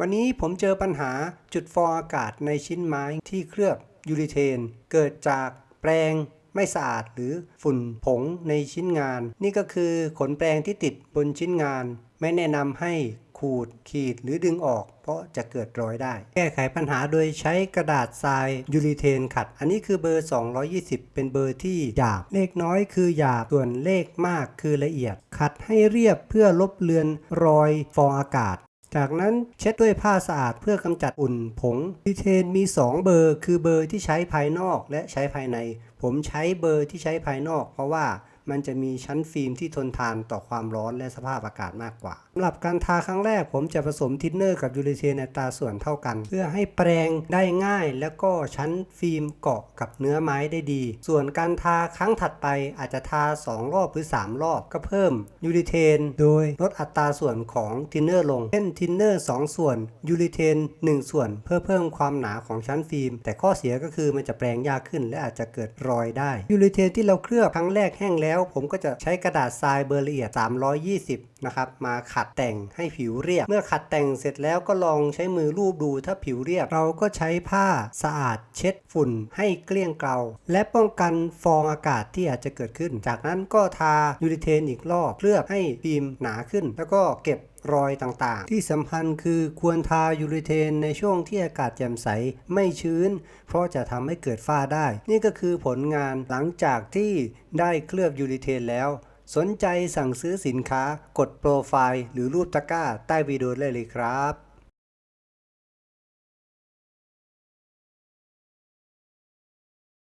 วันนี้ผมเจอปัญหาจุดฟองอากาศในชิ้นไม้ที่เคลือบยูริเทน เกิดจากแปรงไม่สะอาดหรือฝุ่นผงในชิ้นงาน นี่ก็คือขนแปรงที่ติดบนชิ้นงาน ไม่แนะนำให้ขูดขีดหรือดึงออก เพราะจะเกิดรอยได้ แก้ไขปัญหาโดยใช้กระดาษทรายยูริเทนขัด อันนี้คือเบอร์ 220 เป็นเบอร์ที่หยาบ เลขน้อยคือหยาบ ส่วนเลขมากคือละเอียด ขัดให้เรียบเพื่อลบเลือนรอยฟองอากาศ จากนั้นเช็ดด้วยผ้าสะอาดเพื่อกำจัดอุ่นผงดีเทนมี 2 เบอร์ คือเบอร์ที่ใช้ภายนอกและใช้ภายใน ผมใช้เบอร์ที่ใช้ภายนอก เพราะว่า มันจะมีชั้นฟิล์มที่ทนทานต่อความร้อนและสภาพอากาศมากกว่าสำหรับการทาครั้งแรกผมจะผสมทินเนอร์กับยูริเทนในอัตราส่วนเท่ากัน เพื่อให้แปรงได้ง่าย แล้วก็ชั้นฟิล์มเกาะกับเนื้อไม้ได้ดี ส่วนการทาครั้งถัดไปอาจจะทา 2 รอบหรือ 3 รอบก็เพิ่มยูริเทน โดยลดอัตราส่วนของทินเนอร์ลงเช่นทินเนอร์ 2 ส่วนยูริเทน 1 ส่วน เพื่อเพิ่มความหนาของชั้นฟิล์ม แต่ข้อเสียก็คือมันจะแปรงยากขึ้น และอาจจะเกิดรอยได้ยูริเทนที่เราเคลือบครั้งแรกแห้งแล้วแล้วผมก็จะใช้กระดาษทรายเบอร์ละเอียด 320 นะครับ มาขัดแต่งให้ผิวเรียบ เมื่อขัดแต่งเสร็จแล้วก็ลองใช้มือลูบดูถ้าผิวเรียบ เราก็ใช้ผ้าสะอาดเช็ดฝุ่นให้เกลี้ยงเกลาและป้องกันฟองอากาศที่อาจจะเกิดขึ้น จากนั้นก็ทายูริเทนอีกรอบเคลือบให้ฟิล์มหนาขึ้น แล้วก็เก็บ รอยต่างๆ ที่สำคัญคือควรทายูริเทนในช่วงที่อากาศแจ่มใสไม่ชื้น เพราะจะทำให้เกิดฝ้าได้ นี่ก็คือผลงานหลังจากที่ได้เคลือบยูริเทนแล้ว สนใจสั่งซื้อสินค้ากดโปรไฟล์หรือรูปตะกร้าใต้วิดีโอได้เลยครับ